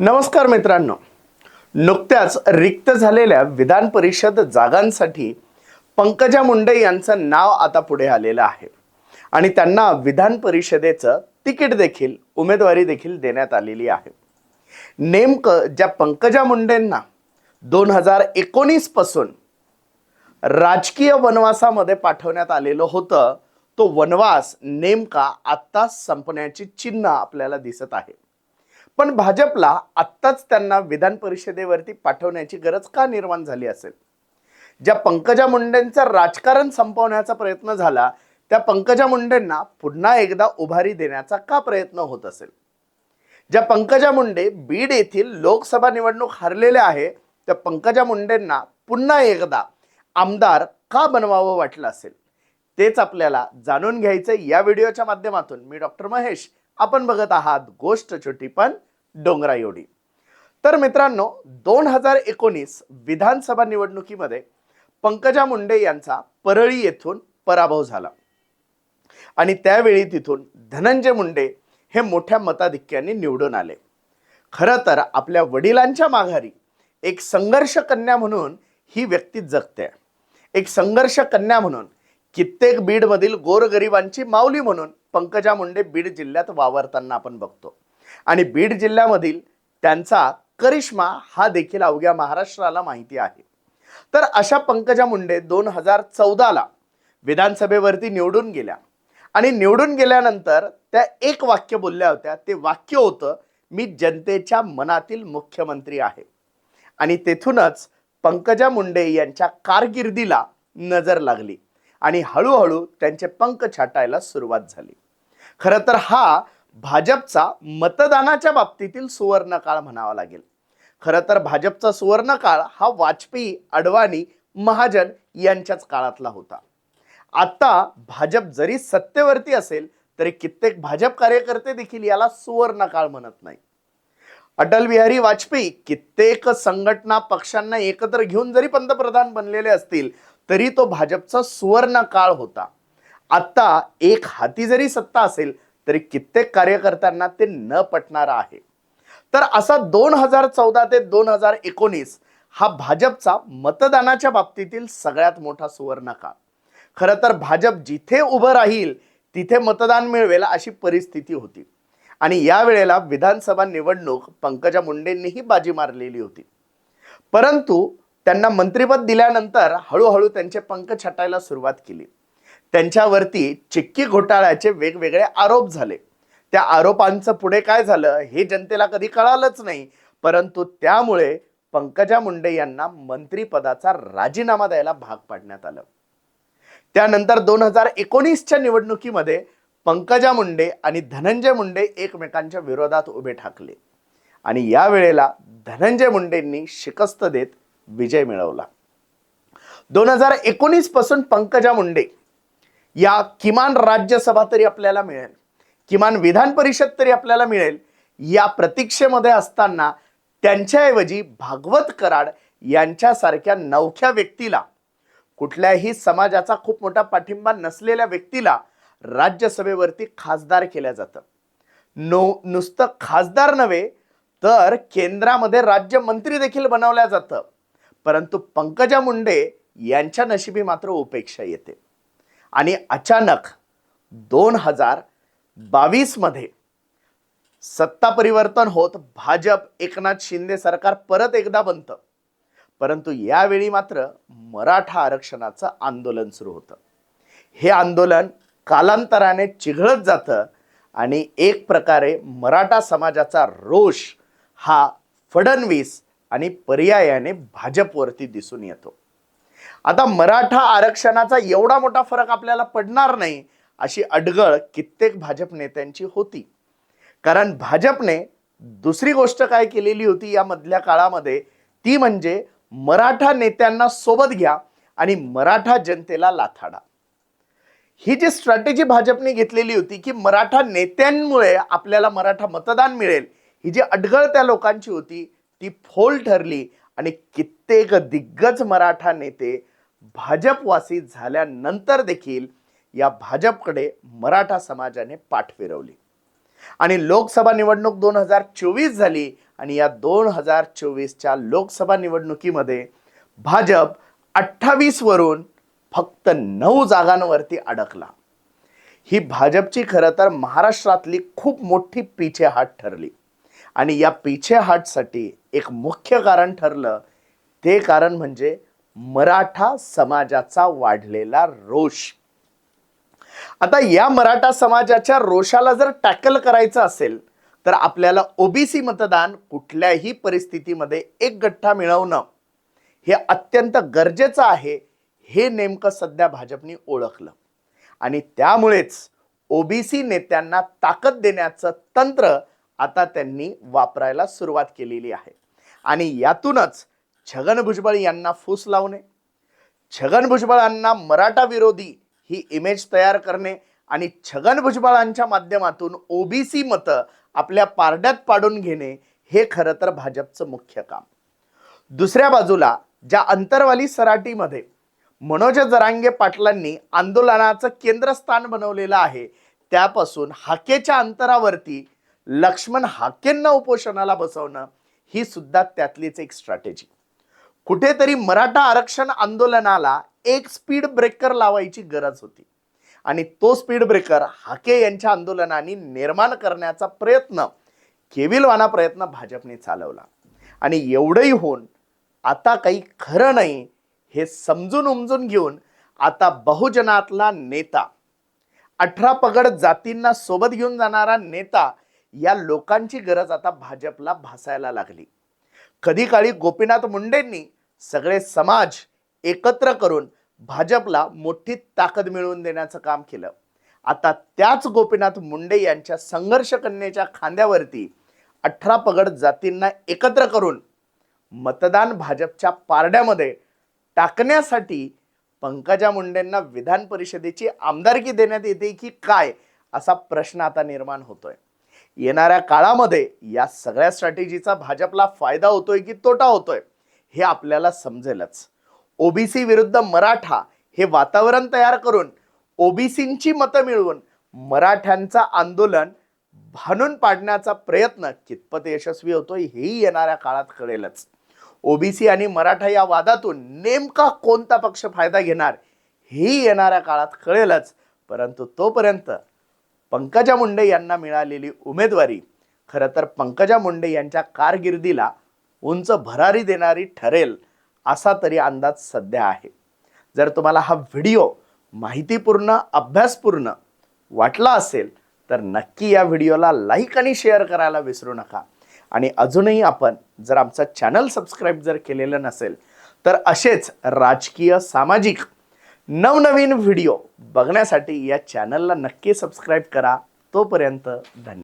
नमस्कार मित्रांनो. नुकत्याच रिक्त झालेल्या विधान परिषद जागांसाठी पंकजा मुंडे यांचं नाव आता पुढे आलेलं आहे. आणि त्यांना विधान परिषदेचं तिकीट देखील उमेदवारी देखील देण्यात आलेली आहे. नेमकं ज्या पंकजा मुंडेंना दोन हजार एकोणीसपासून राजकीय वनवासामध्ये पाठवण्यात आलेलं होतं तो वनवास नेमका आत्ता संपण्याची चिन्ह आपल्याला दिसत आहे. पण भाजपला आत्ताच त्यांना विधान परिषदेवरती पाठवण्याची गरज का निर्माण झाली असेल? ज्या पंकजा मुंडेंचा राजकारण संपवण्याचा प्रयत्न झाला त्या पंकजा मुंडेंना पुन्हा एकदा उभारी देण्याचा का प्रयत्न होत असेल? ज्या पंकजा मुंडे बीड येथील लोकसभा निवडणूक हरलेल्या आहे त्या पंकजा मुंडेंना पुन्हा एकदा आमदार का बनवावं वाटलं असेल? तेच आपल्याला जाणून घ्यायचं या व्हिडिओच्या माध्यमातून. मी डॉक्टर महेश. आपण बघत आहात गोष्ट छोटी पण डोंगरा एवढी तर मित्रांनो दोन हजार एकोणीस विधानसभा निवडणुकीमध्ये पंकजा मुंडे यांचा परळी येथून पराभव झाला. आणि त्यावेळी तिथून धनंजय मुंडे हे मोठ्या मताधिक्याने निवडून आले. खरं तर आपल्या वडिलांच्या माघारी एक संघर्ष कन्या म्हणून ही व्यक्ती जगते. एक संघर्ष कन्या म्हणून कित्येक बीडमधील गोरगरिबांची माऊली म्हणून पंकजा मुंडे बीड जिल्ह्यात वावरताना आपण बघतो. आणि बीड जिल्ह्यामधील त्यांचा करिश्मा हा देखील अवघ्या महाराष्ट्राला माहिती आहे. तर अशा पंकजा मुंडे दोन हजार चौदाला विधानसभेवरती निवडून गेल्या. आणि निवडून गेल्यानंतर त्या एक वाक्य बोलल्या होत्या. ते वाक्य होतं मी जनतेच्या मनातील मुख्यमंत्री आहे. आणि तेथूनच पंकजा मुंडे यांच्या कारकिर्दीला नजर लागली. आणि हळूहळू त्यांचे पंख छाटायला सुरुवात झाली. खरं तर हा भाजपचा मतदानाच्या बाबतीतील सुवर्ण काळ म्हणावा लागेल. खरं तर भाजपचा सुवर्ण काळ हा वाजपेयी अडवाणी महाजन यांच्याच काळातला होता. आता भाजप जरी सत्तेवरती असेल तरी कित्येक भाजप कार्यकर्ते देखील याला सुवर्ण काळ म्हणत नाही अटल बिहारी वाजपेयी कित्येक संघटना पक्षांना एकत्र घेऊन जरी पंतप्रधान बनलेले असतील तरी तो भाजपचा सुवर्ण काळ होता. आता एक हाती जरी सत्ता असेल तरी कित्येक कार्यकर्त्यांना ते न पटणार आहे. तर असा दोन हजार चौदा ते दोन हजार एकोणीस हा भाजपचा मतदानाच्या बाबतीतील सगळ्यात मोठा सुवर्ण काळ. खरं तर भाजप जिथे उभं राहील तिथे मतदान मिळवेल अशी परिस्थिती होती. आणि यावेळेला विधानसभा निवडणूक पंकजा मुंडेंनीही बाजी मारलेली होती. परंतु त्यांना मंत्रिपद दिल्यानंतर हळूहळू त्यांचे पंख छटायला सुरुवात केली. त्यांच्यावरती चिक्की घोटाळ्याचे वेगवेगळे आरोप झाले. त्या आरोपांचं पुढे काय झालं हे जनतेला कधी कळालंच नाही. परंतु त्यामुळे पंकजा मुंडे यांना मंत्रिपदाचा राजीनामा द्यायला भाग पाडण्यात आलं. त्यानंतर दोन हजार एकोणीसच्या निवडणुकीमध्ये पंकजा मुंडे आणि धनंजय मुंडे एकमेकांच्या विरोधात उभे ठाकले. आणि या वेळेला धनंजय मुंडेंनी शिकस्त देत विजय मिळवला. दोन हजार एकोणीसपासून पंकजा मुंडे या किमान राज्यसभा तरी आपल्याला मिळेल. किमान विधान परिषद तरी आपल्याला मिळेल. या प्रतीक्षेमध्ये असताना त्यांच्याऐवजी भागवत कराड यांच्यासारख्या नवख्या व्यक्तीला कुठल्याही समाजाचा खूप मोठा पाठिंबा नसलेल्या व्यक्तीला राज्यसभेवरती खासदार केलं जातं. नो नुसतं खासदार नव्हे तर केंद्रामध्ये राज्यमंत्री देखील बनवल्या जातं. परंतु पंकजा मुंडे यांच्या नशिबी मात्र उपेक्षा येते. आणि अचानक दोन हजार बावीसमध्ये सत्ता परिवर्तन होत भाजप एकनाथ शिंदे सरकार परत एकदा बनतं. परंतु यावेळी मात्र मराठा आरक्षणाचं आंदोलन सुरू होतं. हे आंदोलन कालांतराने चिघळत जातं आणि एक प्रकारे मराठा समाजाचा रोष हा फडणवीस आणि पर्यायाने भाजपवरती दिसून येतो. आता मराठा आरक्षणाचा एवढा मोठा फरक आपल्याला पडणार नाही अशी अडगळ कित्येक भाजप नेत्यांची होती. कारण भाजपने दुसरी गोष्ट काय केलेली होती या मधल्या काळामध्ये ती म्हणजे मराठा नेत्यांना सोबत घ्या आणि मराठा जनतेला लाथाडा. ही जी स्ट्रॅटेजी भाजपने घेतलेली होती की मराठा नेत्यांमुळे आपल्याला मराठा मतदान मिळेल ही जी अडगळ त्या लोकांची होती ती फोल ठरली आणि कित्येक दिग्गज मराठा नेते भाजपवासी झाल्यानंतर देखील या भाजपकडे मराठा समाजाने पाठ फिरवली. आणि लोकसभा निवडणूक दोन हजार चोवीस झाली आणि या दोन हजार चोवीसच्या लोकसभा निवडणुकीमध्ये भाजप अठ्ठावीस वरून फक्त नऊ जागांवरती अडकला. ही भाजपची खरं तर महाराष्ट्रातली खूप मोठी पिछेहाट ठरली. आणि या पिछेहाटसाठी एक मुख्य कारण ठरलं ते कारण म्हणजे मराठा समाजाचा वाढलेला रोष. आता या मराठा समाजाच्या रोषाला जर टॅकल करायचं असेल तर आपल्याला ओबीसी मतदान कुठल्याही परिस्थितीमध्ये एक गठ्ठा मिळवणं हे अत्यंत गरजेचं आहे हे नेमकं सध्या भाजपने ओळखलं. आणि त्यामुळेच ओबीसी नेत्यांना ताकद देण्याचं तंत्र आता त्यांनी वापरायला सुरुवात केलेली आहे. आणि यातूनच छगन भुजबळ यांना फूस लावणे छगन भुजबळांना मराठा विरोधी ही इमेज तयार करणे आणि छगन भुजबळांच्या माध्यमातून ओबीसी मतं आपल्या पारड्यात पाडून घेणे हे खरं तर भाजपचं मुख्य काम. दुसऱ्या बाजूला ज्या अंतरवाली सराटीमध्ये मनोज जरांगे पाटलांनी आंदोलनाचं केंद्रस्थान बनवलेलं आहे त्यापासून हाकेच्या अंतरावरती लक्ष्मण हाकेंना उपोषणाला बसवणं ही सुद्धा त्यातलीच एक स्ट्रॅटेजी कुठेतरी मराठा आरक्षण आंदोलनाला एक स्पीड ब्रेकर लावायची गरज होती. आणि तो स्पीड ब्रेकर हाके यांच्या आंदोलनाने निर्माण करण्याचा प्रयत्न केविलवाना प्रयत्न भाजपने चालवला. आणि एवढंही होऊन आता काही खरं नाही हे समजून उमजून घेऊन आता बहुजनातला नेता अठरा पगड जातींना सोबत घेऊन जाणारा नेता या लोकांची गरज आता भाजपला भासायला लागली. कधी काळी गोपीनाथ मुंडेंनी सगळे समाज एकत्र करून भाजपला मोठी ताकद मिळवून देण्याचं काम केलं. आता त्याच गोपीनाथ मुंडे यांच्या संघर्ष कन्येच्या खांद्यावरती अठरा पगड जातींना एकत्र करून मतदान भाजपच्या पारड्यामध्ये टाकण्यासाठी पंकजा मुंडेंना विधान परिषदेची आमदारकी देण्यात येते की काय असा प्रश्न आता निर्माण होतोय. येणाऱ्या काळामध्ये या सगळ्या स्ट्रॅटेजीचा भाजपला फायदा होतोय की तोटा होतोय हे आपल्याला समजेलच. ओबीसी विरुद्ध मराठा हे वातावरण तयार करून ओबीसींची मतं मिळवून मराठ्यांचं आंदोलन भानून पाडण्याचा प्रयत्न कितपत यशस्वी होतोय हेही येणाऱ्या काळात कळेलच. ओबीसी आणि मराठा या वादातून नेमका कोणता पक्ष फायदा घेणार हेही येणाऱ्या काळात कळेलच परंतु तोपर्यंत पंकजा मुंडे यांना मिळालेली उमेदवारी खरं तर पंकजा मुंडे यांच्या कारकिर्दीला उंच भरारी देणारी ठरेल असा तरी अंदाज सध्या आहे. जर तुम्हाला हा व्हिडिओ माहितीपूर्ण अभ्यासपूर्ण वाटला असेल तर नक्की या व्हिडिओला लाईक आणि शेअर करायला विसरू नका. आणि अजूनही आपण जर आमचा चॅनल सबस्क्राईब जर केलेलं नसेल तर असेच राजकीय सामाजिक नवनवीन व्हिडिओ बघण्यासाठी या चॅनलला नक्की सबस्क्राईब करा. तोपर्यंत धन्यवाद.